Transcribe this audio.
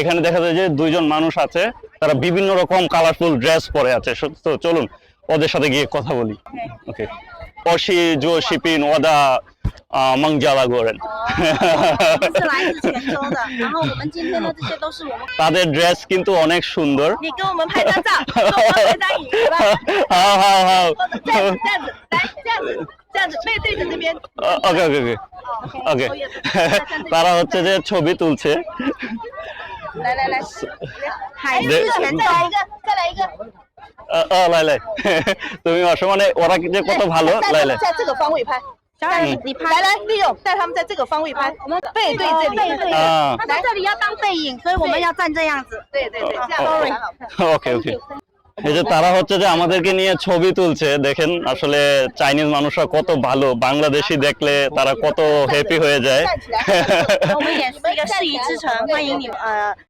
এখানে দেখা যায় যে দুইজন মানুষ আছে তারা বিভিন্ন রকম কালারফুল ড্রেস পরে আছে সো- তো চলুন ওদের সাথে গিয়ে কথা বলি ওকে অশি জো শিপিন ওদা মাংজালা গোরেন 是来自泉州的，然后我们今天的这些都是我们。 তাদের ড্রেস কিন্তু অনেক সুন্দর 你跟我们拍张照，跟我们拍张影，来， হাও হাও হাও 这样子，这样子，来，这样子，这样子，背对着这边。 ওকে ওকে ওকে 哦 ওকে 抽叶子 তারা হচ্ছে যে ছবি তুলছে 来来来，海之泉州，再来一个，再来一个。 আ- আ, লাই লাই তুমি আসো মানে ওরা যে কত ভালো 带 লাই 他 লাই 们在这个方位拍。小冉，你你拍，来来，利用带他们在这个方位拍，我们背对这里，背对 আ, 他在这里要当背影，所以我们要站这样子。对对对，这样 sorry。 ওকে ওকে এই যে তারা হচ্ছে যে আমাদেরকে নিয়ে ছবি তুলছে দেখেন আসলে চাইনিজ মানুষরা কত ভালো বাংলাদেশি দেখলে তারা কত হ্যাপি হয়ে যায়।